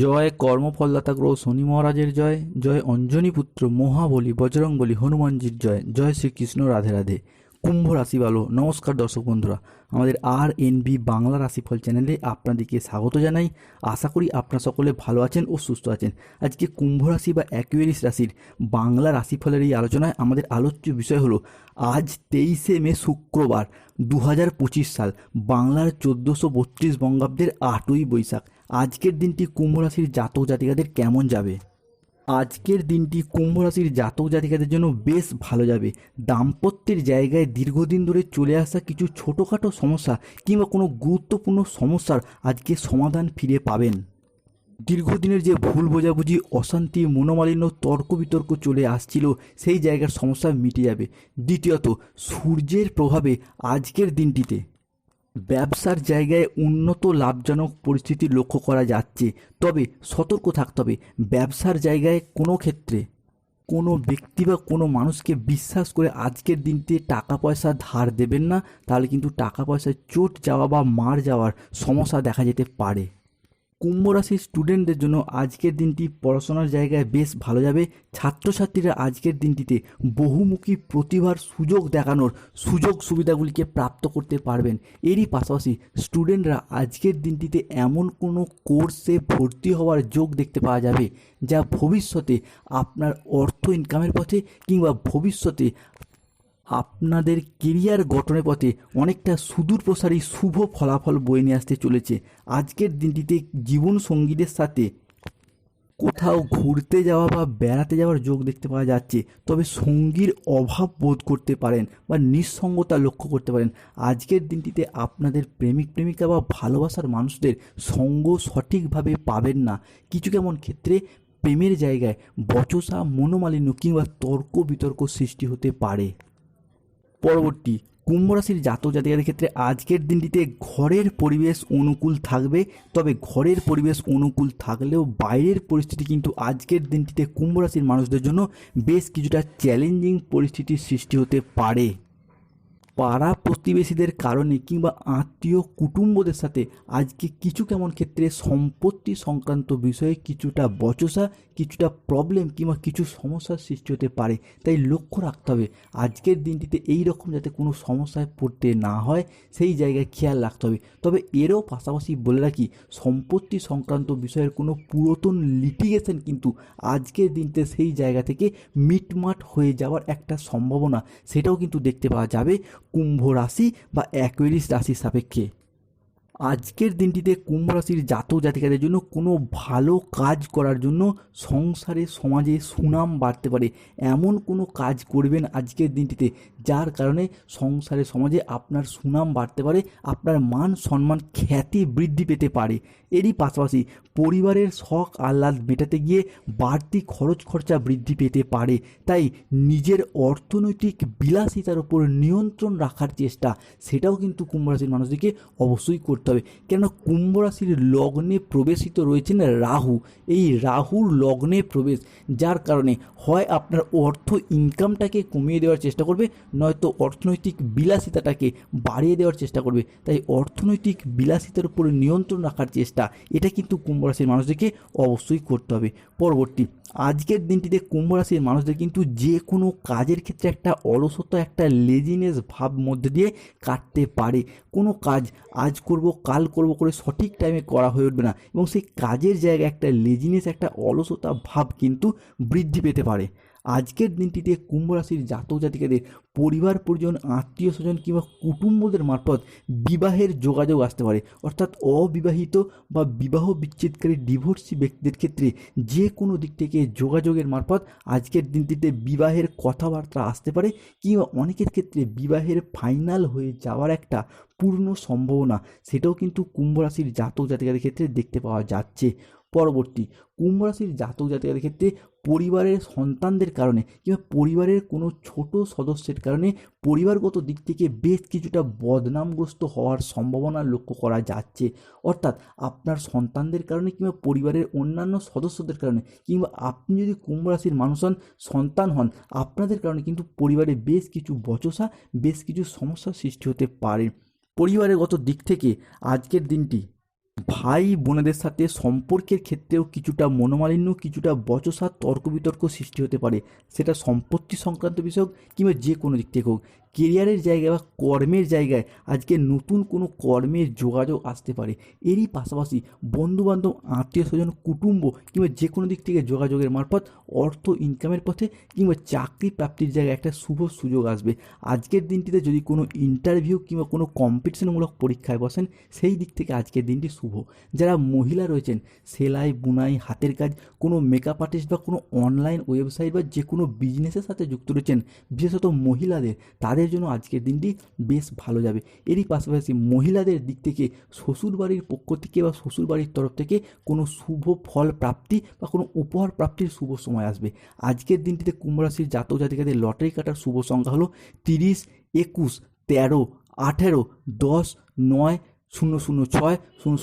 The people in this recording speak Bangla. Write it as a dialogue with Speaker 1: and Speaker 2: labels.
Speaker 1: জয় কর্মফলদাতা গ্রহ শনি মহারাজের জয় জয় অঞ্জনী পুত্র মহাবলী বজরংবলী হনুমানজির জয় জয় শ্রীকৃষ্ণ রাধে রাধে। কুম্ভ রাশি ভালো নমস্কার দর্শক বন্ধুরা। আমাদের আর এন বি বাংলা রাশিফল চ্যানেলে আপনাদেরকে স্বাগত জানাই। আশা করি আপনারা সকলে ভালো আছেন ও সুস্থ আছেন। আজকে কুম্ভ রাশি বা অ্যাকুয়ারিস রাশির বাংলা রাশিফলের এই আলোচনায় আমাদের আলোচ্য বিষয় হলো, আজ তেইশে মে শুক্রবার দু হাজার পঁচিশ সাল, বাংলার চোদ্দোশো বত্রিশ বঙ্গাব্দের আটই বৈশাখ। আজকের দিনটি কুম্ভ রাশির জাতক জাতিকাদের কেমন যাবে? আজকের দিনটি কুম্ভ রাশির জাতক জাতিকাদের জন্য বেশ ভালো যাবে। দাম্পত্যের জায়গায় দীর্ঘদিন ধরে চলে আসা কিছু ছোটোখাটো সমস্যা কিংবা কোনো গুরুত্বপূর্ণ সমস্যার আজকে সমাধান ফিরে পাবেন। দীর্ঘদিনের যে ভুল বোঝাবুঝি, অশান্তি, মনোমালিন্য তর্ক বিতর্ক চলে আসছিল, সেই জায়গার সমস্যা মিটে যাবে। দ্বিতীয়ত, সূর্যের প্রভাবে আজকের দিনটিতে ব্যবসার জায়গায় উন্নত লাভজনক পরিস্থিতি লক্ষ্য করা যাচ্ছে। তবে সতর্ক থাকতে হবে। ব্যবসার জায়গায় কোনো ক্ষেত্রে কোনো ব্যক্তি বা কোনো মানুষকে বিশ্বাস করে আজকের দিনতে টাকা পয়সা ধার দেবেন না, তাহলে কিন্তু টাকা পয়সায় চোট যাওয়া বা মার যাওয়ার সমস্যা দেখা যেতে পারে। কুম্ভ রাশির স্টুডেন্টদের জন্য আজকের দিনটি পড়াশোনার জায়গায় বেশ ভালো যাবে। ছাত্রছাত্রীরা আজকের দিনটিতে বহুমুখী প্রতিভার সুযোগ দেখানোর সুযোগ সুবিধাগুলিকে প্রাপ্ত করতে পারবেন। এরই পাশাপাশি স্টুডেন্টরা আজকের দিনটিতে এমন কোনো কোর্সে ভর্তি হওয়ার যোগ দেখতে পাওয়া যাবে, যা ভবিষ্যতে আপনার অর্থ ইনকামের পথে কিংবা ভবিষ্যতে আপনাদের কেরিয়ার গঠনের পথে অনেকটা সুদূর প্রসারী শুভ ফলাফল বয়ে নিয়ে আসতে চলেছে। আজকের দিনটিতে জীবন সঙ্গীদের সাথে কোথাও ঘুরতে যাওয়া বা বেড়াতে যাওয়ার যোগ দেখতে পাওয়া যাচ্ছে। তবে সঙ্গীর অভাব বোধ করতে পারেন বা নিঃসঙ্গতা লক্ষ্য করতে পারেন। আজকের দিনটিতে আপনাদের প্রেমিক, প্রেমিকা বা ভালোবাসার মানুষদের সঙ্গ সঠিকভাবে পাবেন না। কিছু কেমন ক্ষেত্রে প্রেমের জায়গায় বচসা, মনোমালিন্য কিংবা তর্ক বিতর্ক সৃষ্টি হতে পারে। পরবর্তী কুম্ভ রাশির জাতক জাতিকাদের ক্ষেত্রে আজকের দিনটিতে ঘরের পরিবেশ অনুকূল থাকবে। তবে ঘরের পরিবেশ অনুকূল থাকলেও বাইরের পরিস্থিতি কিন্তু আজকের দিনটিতে কুম্ভ রাশির মানুষদের জন্য বেশ কিছুটা চ্যালেঞ্জিং পরিস্থিতির সৃষ্টি হতে পারে। পাড়া প্রতিবেশীদের কারণে কিংবা আত্মীয় কুটুম্বদের সাথে আজকে কিছু কেমন ক্ষেত্রে সম্পত্তি সংক্রান্ত বিষয়ে কিছুটা বচসা, কিছুটা প্রবলেম কিংবা কিছু সমস্যার সৃষ্টি হতে পারে। তাই লক্ষ্য রাখতে হবে, আজকের দিনটিতে এই রকম যাতে কোনো সমস্যায় পড়তে না হয়, সেই জায়গায় খেয়াল রাখতে হবে। তবে এরও পাশাপাশি বলে রাখি, সম্পত্তি সংক্রান্ত বিষয়ের কোনো পুরাতন লিটিগেশন কিন্তু আজকের দিনতে সেই জায়গা থেকে মিটমাট হয়ে যাওয়ার একটা সম্ভাবনা, সেটাও কিন্তু দেখতে পাওয়া যাবে। কুম্ভ রাশি বা অ্যাকুয়ারিস রাশির সাপেক্ষে। আজকের দিনটিতে কুম্ভ রাশির জাতক জাতিকাদের জন্য কোনো ভালো কাজ করার জন্য সংসারে, সমাজে সুনাম বাড়তে পারে এমন কোনো কাজ করবেন আজকের দিনটিতে যার কারণে সংসারে, সমাজে আপনার সুনাম বাড়তে পারে, আপনার মান সম্মান খ্যাতি বৃদ্ধি পেতে পারে। এরই পাশাপাশি পরিবারের শখ আহ্লাদ মেটাতে গিয়ে বাড়তি খরচ খরচা বৃদ্ধি পেতে পারে। তাই নিজের অর্থনৈতিক বিলাসিতার উপর নিয়ন্ত্রণ রাখার চেষ্টা, সেটাও কিন্তু কুম্ভ রাশির মানুষদেরকে অবশ্যই করতে হবে। কেননা কুম্ভ রাশির লগ্নে প্রবেশিত রয়েছেন রাহু। এই রাহুর লগ্নে প্রবেশ, যার কারণে হয় আপনার অর্থ ইনকামটাকে কমিয়ে দেওয়ার চেষ্টা করবে, নয়তো অর্থনৈতিক বিলাসিতাটাকে বাড়িয়ে দেওয়ার চেষ্টা করবে। তাই অর্থনৈতিক বিলাসিতার উপরে নিয়ন্ত্রণ রাখার চেষ্টা, এটা কিন্তু কুম্ভ রাশির মানুষদেরকে অবশ্যই করতে হবে। পরবর্তী, আজকের দিনটিতে কুম্ভ রাশির মানুষদের কিন্তু যে কোনো কাজের ক্ষেত্রে একটা অলসতা, একটা লেজিনেস ভাব মধ্যে দিয়ে কাটতে পারে। কোনো কাজ আজ করব কাল করব করে সঠিক টাইমে করা হয়ে উঠবে না। এবং সেই কাজের জায়গায় একটা লেজিনেস একটা অলসতা ভাব কিন্তু বৃদ্ধি পেতে পারে। আজকের দিনটিতে কুম্ভ রাশির জাতক জাতিকাদের পরিবার, পরিজন, আত্মীয় স্বজন কিংবা কুটুম্বদের মারফত বিবাহের যোগাযোগ আসতে পারে। অর্থাৎ অবিবাহিত বা বিবাহ বিচ্ছেদকারী ডিভোর্সি ব্যক্তিদের ক্ষেত্রে যে কোনো দিক থেকে যোগাযোগের মারফত আজকের দিনটিতে বিবাহের কথাবার্তা আসতে পারে কিংবা অনেকের ক্ষেত্রে বিবাহের ফাইনাল হয়ে যাওয়ার একটা পূর্ণ সম্ভাবনা, সেটাও কিন্তু কুম্ভ রাশির জাতক জাতিকাদের ক্ষেত্রে দেখতে পাওয়া যাচ্ছে। পরবর্তী কুম্ভ রাশির জাতক জাতিকাদের ক্ষেত্রে পরিবারের সন্তানদের কারণে কিংবা পরিবারের কোনো ছোট সদস্যের কারণে পরিবারগত দিক থেকে বেশ কিছুটা বদনামগ্রস্ত হওয়ার সম্ভাবনা লক্ষ্য করা যাচ্ছে। অর্থাৎ আপনার সন্তানদের কারণে কিংবা পরিবারের অন্যান্য সদস্যদের কারণে কিংবা আপনি যদি কুম্ভ রাশির মানুষ হন, সন্তান হন, আপনাদের কারণে কিন্তু পরিবারে বেশ কিছু বচসা, বেশ কিছু সমস্যার সৃষ্টি হতে পারে। পরিবারের গত দিক থেকে আজকের দিনটি ভাই বোনেদের সাথে সম্পর্কের ক্ষেত্রেও কিছুটা মনোমালিন্য, কিছুটা বচসা তর্ক বিতর্ক সৃষ্টি হতে পারে। সেটা সম্পত্তি সংক্রান্ত বিষয় কিংবা যে কোনো দিক থেকে হোক। কেরিয়ারের জায়গায় বা কর্মের জায়গায় আজকে নতুন কোনো কর্মের যোগাযোগ আসতে পারে। এরই পাশাপাশি বন্ধুবান্ধব আত্মীয় স্বজন কুটুম্ব কিংবা যে কোনো দিক থেকে যোগাযোগের মারফত, অর্থ ইনকামের পথে কিংবা চাকরি প্রাপ্তির জায়গায় একটা শুভ সুযোগ আসবে। আজকের দিনটিতে যদি কোনো ইন্টারভিউ কিংবা কোনো কম্পিটিশনমূলক পরীক্ষায় বসেন, সেই দিক থেকে আজকের দিনটি শুভ যারা মহিলা রয়েছেন, সেলাই, বুনাই, হাতের কাজ, কোনো মেকআপ আর্টিস্ট বা কোনো অনলাইন ওয়েবসাইট বা যে কোনো বিজনেসের সাথে যুক্ত রয়েছেন, বিশেষত মহিলাদের, তাদের জন্য আজকের দিনটি বেশ ভালো যাবে। এরই পাশাপাশি মহিলাদের দিক থেকে, শ্বশুরবাড়ির পক্ষ থেকে বা শ্বশুরবাড়ির তরফ থেকে কোনো শুভ ফল প্রাপ্তি বা কোনো উপহার প্রাপ্তির শুভ সময় আসবে। আজকের দিনটিতে কুম্ভ রাশির জাতক জাতিকাদের লটারি কাটার শুভ সংখ্যা হলো তিরিশ, একুশ, তেরো, আঠেরো, দশ, নয়, শূন্য শূন্য, ছয়, শূন্য